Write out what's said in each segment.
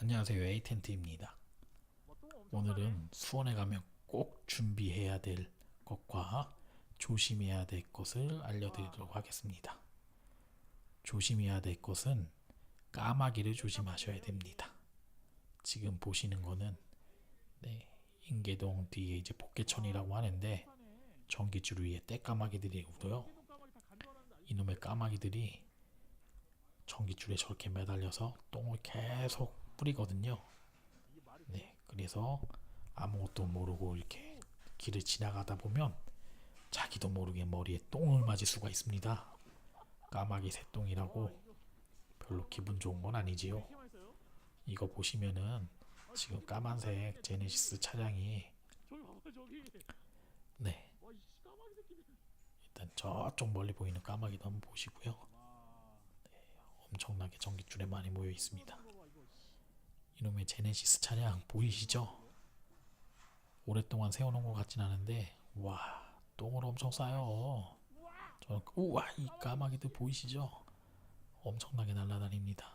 안녕하세요. 에이텐트입니다. 오늘은 수원에 가면 꼭 준비해야 될 것과 조심해야 될 것을 알려드리도록 하겠습니다. 조심해야 될 것은 까마귀를 조심하셔야 됩니다. 지금 보시는 거는 네, 인계동 뒤에 이제 복개천이라고 하는데 전기줄 위에 떼까마귀들이 오고요. 이놈의 까마귀들이 전기줄에 저렇게 매달려서 똥을 계속 뿌리거든요. 네, 그래서 아무것도 모르고 이렇게 길을 지나가다 보면 자기도 모르게 머리에 똥을 맞을 수가 있습니다. 까마귀 새똥이라고 별로 기분 좋은 건 아니지요. 이거 보시면은 지금 까만색 제네시스 차량이 네 일단 저쪽 멀리 보이는 까마귀도 한번 보시고요. 엄청나게 전기줄에 많이 모여 있습니다. 이놈의 제네시스 차량 보이시죠? 오랫동안 세워놓은 것 같진 않은데 와 똥을 엄청 싸요. 저는 우와 이 까마귀들 보이시죠? 엄청나게 날아다닙니다.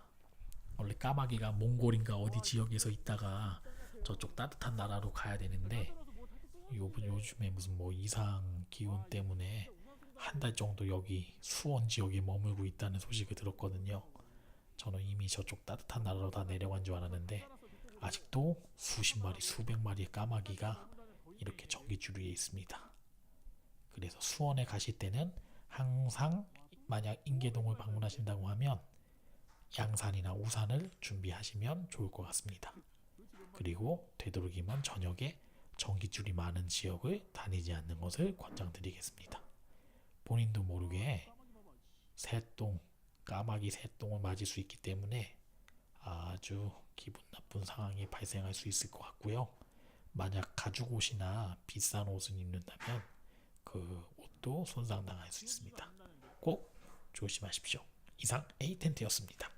원래 까마귀가 몽골인가 어디 지역에서 있다가 저쪽 따뜻한 나라로 가야 되는데 요번 요즘에 무슨 뭐 이상 기온 때문에 한 달 정도 여기 수원 지역에 머물고 있다는 소식을 들었거든요. 이미 저쪽 따뜻한 나라로 다 내려간 줄 알았는데 아직도 수십 마리, 수백 마리의 까마귀가 이렇게 전기줄 위에 있습니다. 그래서 수원에 가실 때는 항상 만약 인계동을 방문하신다고 하면 양산이나 우산을 준비하시면 좋을 것 같습니다. 그리고 되도록이면 저녁에 전기줄이 많은 지역을 다니지 않는 것을 권장드리겠습니다. 본인도 모르게 새똥, 까마귀 새똥을 맞을 수 있기 때문에 아주 기분 나쁜 상황이 발생할 수 있을 것 같고요. 만약 가죽 옷이나 비싼 옷을 입는다면 그 옷도 손상당할 수 있습니다. 꼭 조심하십시오. 이상 A 텐트였습니다.